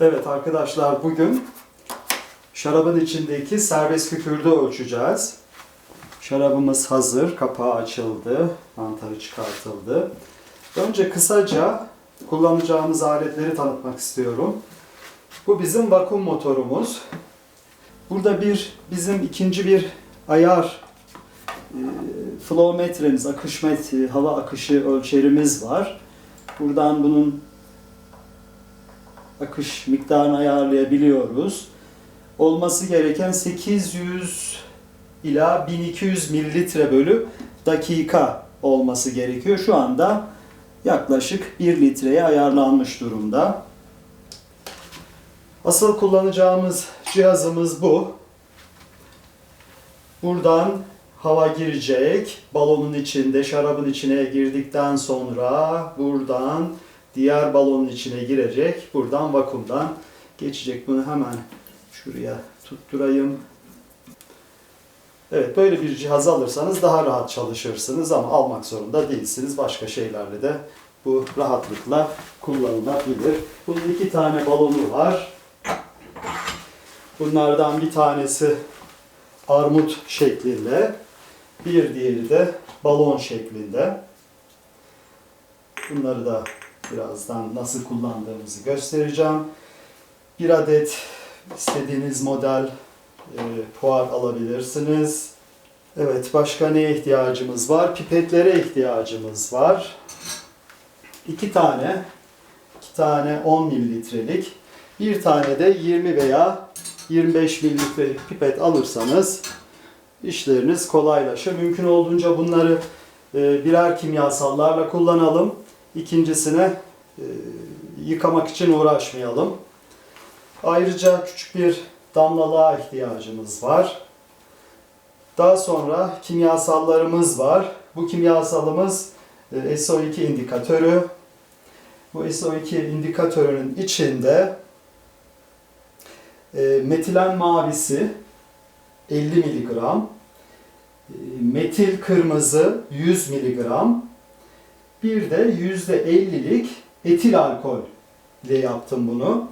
Evet arkadaşlar bugün şarabın içindeki serbest kükürdü ölçeceğiz. Şarabımız hazır, kapağı açıldı, mantarı çıkartıldı. Önce kısaca kullanacağımız aletleri tanıtmak istiyorum. Bu bizim vakum motorumuz. Burada bir bizim ikinci bir ayar e, flow metremiz, akış metre, hava akışı ölçerimiz var. Buradan bunun akış miktarını ayarlayabiliyoruz. Olması gereken 800 ila 1200 mililitre bölü dakika olması gerekiyor. Şu anda yaklaşık 1 litreye ayarlanmış durumda. Asıl kullanacağımız cihazımız bu. Buradan hava girecek. Balonun içinde, şarabın içine girdikten sonra buradan diğer balonun içine girecek. Buradan vakumdan geçecek. Bunu hemen şuraya tutturayım. Evet böyle bir cihaz alırsanız daha rahat çalışırsınız ama almak zorunda değilsiniz. Başka şeylerle de bu rahatlıkla kullanılabilir. Bunun iki tane balonu var. Bunlardan bir tanesi armut şeklinde, bir diğeri de balon şeklinde. Bunları da birazdan nasıl kullandığımızı göstereceğim. Bir adet istediğiniz model e, puar alabilirsiniz. Evet, başka neye ihtiyacımız var? Pipetlere ihtiyacımız var. İki tane, iki tane 10 mililitrelik, bir tane de 20 veya 25 mililitrelik pipet alırsanız işleriniz kolaylaşır. Mümkün olduğunca bunları e, birer kimyasallarla kullanalım. İkincisine e, yıkamak için uğraşmayalım. Ayrıca küçük bir damlalığa ihtiyacımız var. Daha sonra kimyasallarımız var. Bu kimyasalımız e, SO2 indikatörü. Bu SO2 indikatörünün içinde e, metilen mavisi 50 mg, e, metil kırmızı 100 mg, bir de %50'lik etil alkol ile yaptım bunu.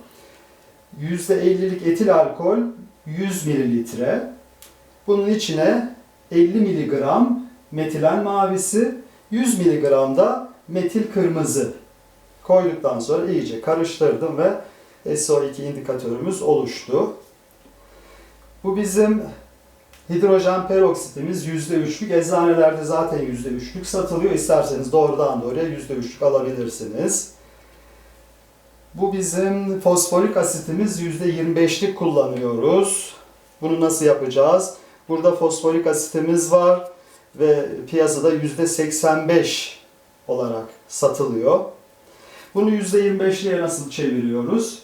%50'lik etil alkol 100 mililitre. Bunun içine 50 mg metilen mavisi, 100 mg da metil kırmızı koyduktan sonra iyice karıştırdım ve SO2 indikatörümüz oluştu. Bu bizim hidrojen peroksitimiz %3'lük. Eczanelerde zaten %3'lük satılıyor. İsterseniz doğrudan doğruya %3'lük alabilirsiniz. Bu bizim fosforik asitimiz %25'lik kullanıyoruz. Bunu nasıl yapacağız? Burada fosforik asitimiz var ve piyasada %85 olarak satılıyor. Bunu %25'liğe nasıl çeviriyoruz?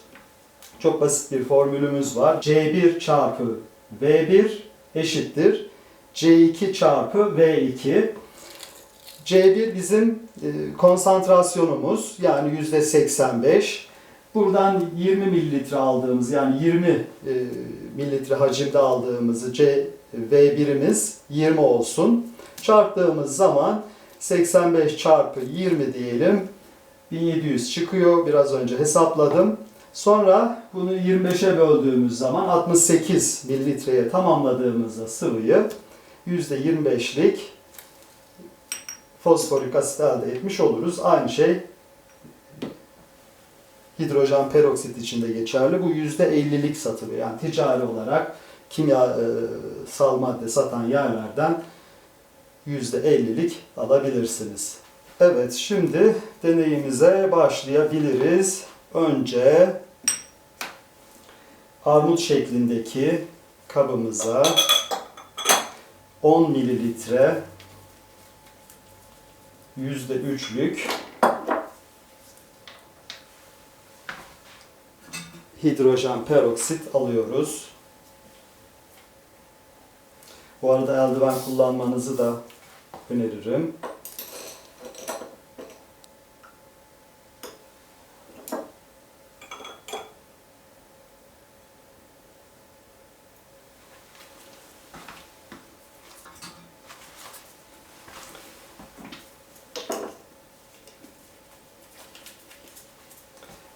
Çok basit bir formülümüz var. C1 çarpı V1 eşittir. C2 çarpı V2. C1 bizim e, konsantrasyonumuz yani %85. Buradan 20 mililitre aldığımız yani 20 e, mililitre hacimde aldığımızı C V1'imiz 20 olsun. Çarptığımız zaman 85 çarpı 20 diyelim. 1700 çıkıyor. Biraz önce hesapladım. Sonra bunu 25'e böldüğümüz zaman 68 mililitreye tamamladığımızda sıvıyı %25'lik fosforik asit elde etmiş oluruz. Aynı şey hidrojen peroksit için de geçerli. Bu %50'lik satılıyor. Yani ticari olarak kimyasal madde satan yerlerden %50'lik alabilirsiniz. Evet, şimdi deneyimize başlayabiliriz. Önce armut şeklindeki kabımıza 10 mililitre %3'lük hidrojen peroksit alıyoruz. Bu arada eldiven kullanmanızı da öneririm.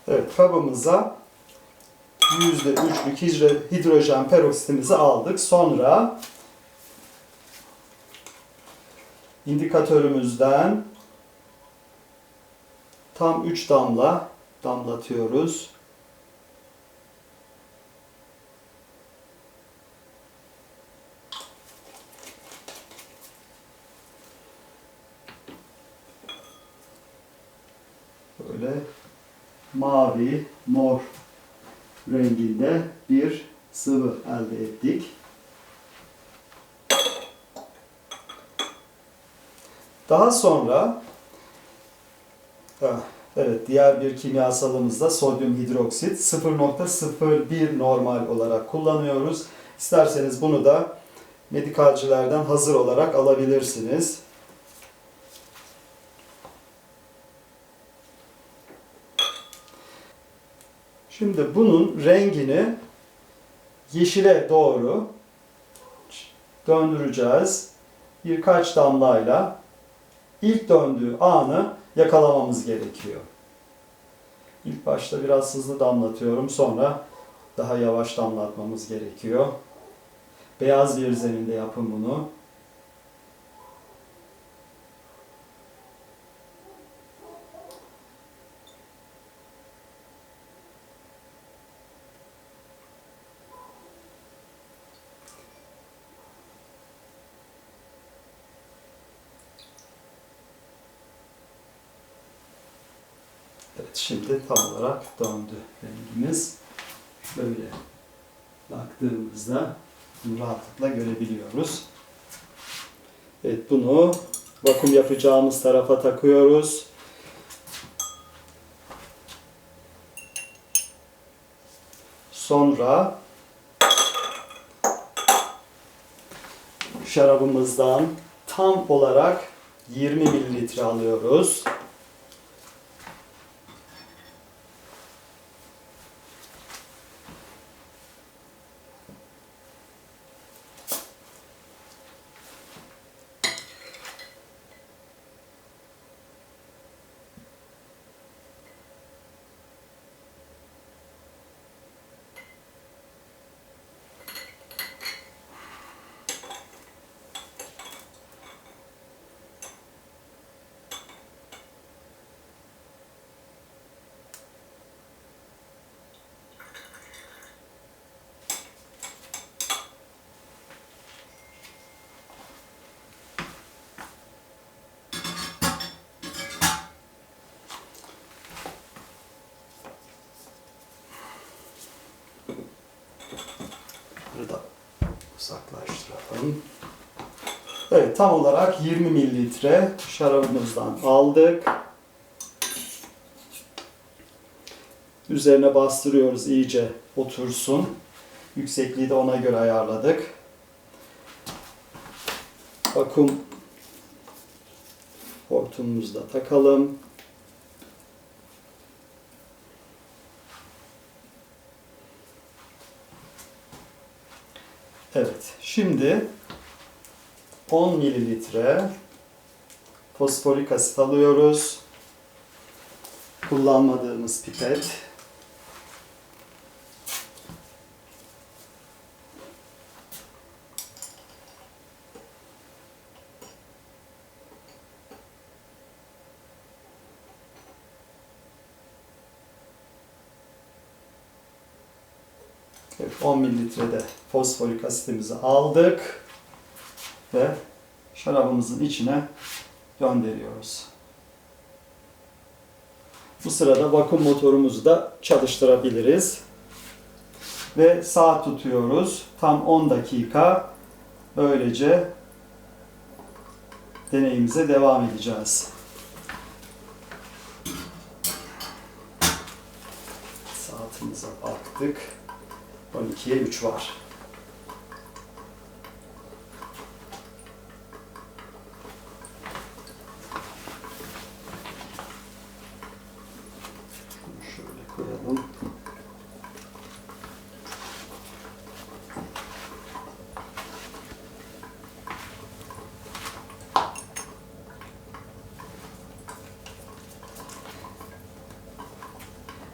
Evet kabımıza %3'lük hidro- hidrojen peroksitimizi aldık. Sonra indikatörümüzden tam 3 damla damlatıyoruz. Renginde bir sıvı elde ettik. Daha sonra evet diğer bir kimyasalımızda sodyum hidroksit 0.01 normal olarak kullanıyoruz. İsterseniz bunu da medikalcilerden hazır olarak alabilirsiniz. Şimdi bunun rengini yeşile doğru döndüreceğiz. Birkaç damlayla ilk döndüğü anı yakalamamız gerekiyor. İlk başta biraz hızlı damlatıyorum. Sonra daha yavaş damlatmamız gerekiyor. Beyaz bir zeminde yapın bunu. Evet şimdi tam olarak döndü rengimiz. Böyle baktığımızda bunu rahatlıkla görebiliyoruz. Evet bunu vakum yapacağımız tarafa takıyoruz. Sonra şarabımızdan tam olarak 20 mililitre alıyoruz. Burada uzaklaştıralım. Evet tam olarak 20 mililitre şarabımızdan aldık. Üzerine bastırıyoruz iyice otursun. Yüksekliği de ona göre ayarladık. Vakum hortumumuzu da takalım. Evet, şimdi 10 mililitre fosforik asit alıyoruz. Kullanmadığımız pipet. Evet, 10 mililitre de fosforik asitimizi aldık ve şarabımızın içine gönderiyoruz. Bu sırada vakum motorumuzu da çalıştırabiliriz. Ve saat tutuyoruz. Tam 10 dakika. Böylece deneyimize devam edeceğiz. Saatimize baktık. 12'ye 3 var.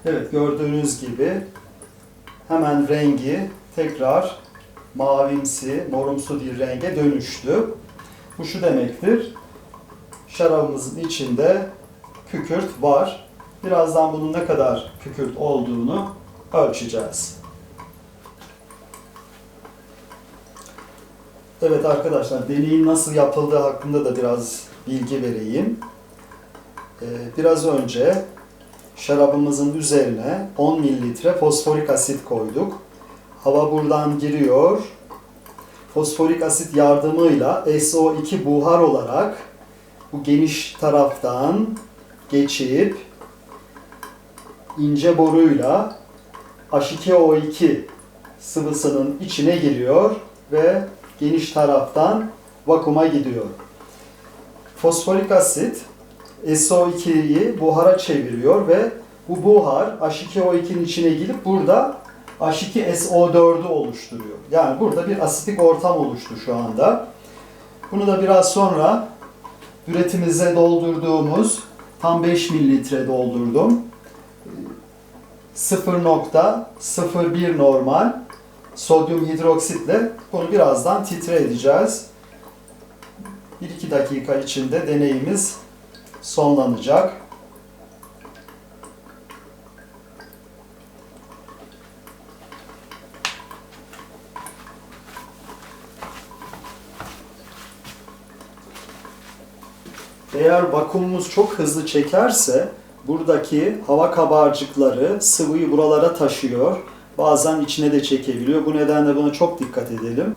Evet gördüğünüz gibi hemen rengi tekrar mavimsi, morumsu bir renge dönüştü. Bu şu demektir. Şarabımızın içinde kükürt var. Birazdan bunun ne kadar kükürt olduğunu ölçeceğiz. Evet arkadaşlar deneyin nasıl yapıldığı hakkında da biraz bilgi vereyim. Ee, biraz önce şarabımızın üzerine 10 mililitre fosforik asit koyduk. Hava buradan giriyor. Fosforik asit yardımıyla SO2 buhar olarak bu geniş taraftan geçip ince boruyla H2O2 sıvısının içine giriyor ve geniş taraftan vakuma gidiyor. Fosforik asit SO2'yi buhara çeviriyor ve bu buhar H2O2'nin içine girip burada H2SO4'ü oluşturuyor. Yani burada bir asitik ortam oluştu şu anda. Bunu da biraz sonra üretimize doldurduğumuz tam 5 mililitre doldurdum. 0.01 normal sodyum hidroksitle bunu birazdan titre edeceğiz. 1-2 dakika içinde deneyimiz sonlanacak. Eğer vakumumuz çok hızlı çekerse buradaki hava kabarcıkları sıvıyı buralara taşıyor. Bazen içine de çekebiliyor. Bu nedenle buna çok dikkat edelim.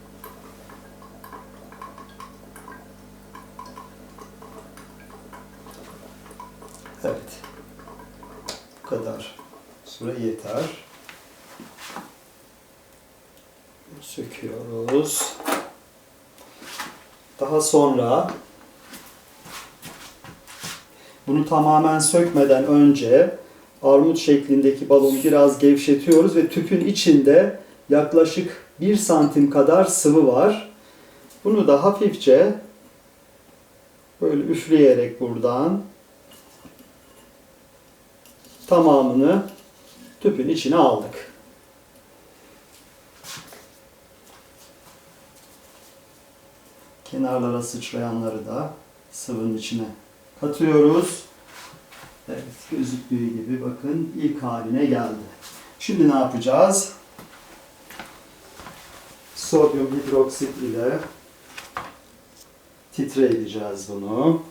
Evet. Bu kadar yeter. Söküyoruz. Daha sonra bunu tamamen sökmeden önce armut şeklindeki balonu biraz gevşetiyoruz ve tüpün içinde yaklaşık 1 santim kadar sıvı var. Bunu da hafifçe böyle üfleyerek buradan tamamını tüpün içine aldık. Kenarlara sıçrayanları da sıvının içine katıyoruz. Evet, gözüktüğü gibi bakın ilk haline geldi. Şimdi ne yapacağız? Sodyum hidroksit ile titre edeceğiz bunu.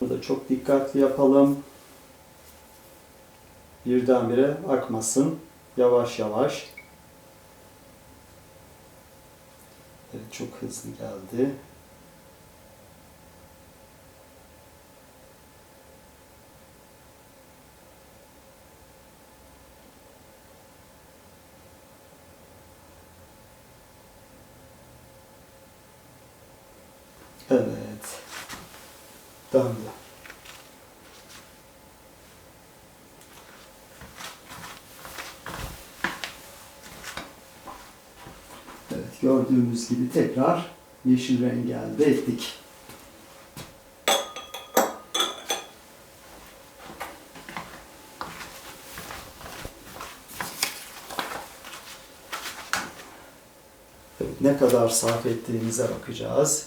Burada çok dikkatli yapalım. Birdenbire akmasın. Yavaş yavaş. Evet, çok hızlı geldi. Evet. Döndü. Evet, gördüğümüz gibi tekrar yeşil rengi elde ettik. Ne kadar sarf ettiğimize bakacağız.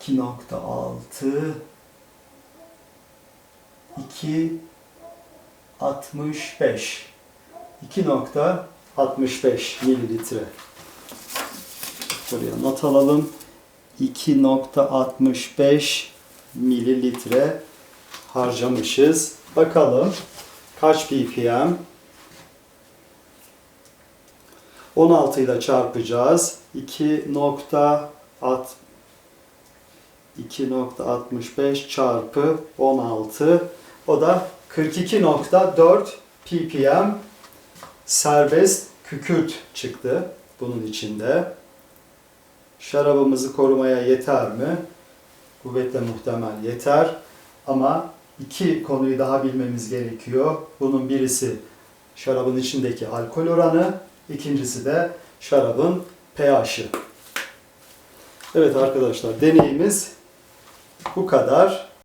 İki nokta altı 2 65 2.65 mililitre. Buraya not alalım. 2.65 mililitre harcamışız. Bakalım kaç ppm? 16 ile çarpacağız. 2.6 2.65 çarpı 16 o da 42.4 ppm serbest kükürt çıktı bunun içinde. Şarabımızı korumaya yeter mi? Kuvvetle muhtemel yeter. Ama iki konuyu daha bilmemiz gerekiyor. Bunun birisi şarabın içindeki alkol oranı, ikincisi de şarabın pH'i. Evet arkadaşlar deneyimiz Bu kadar.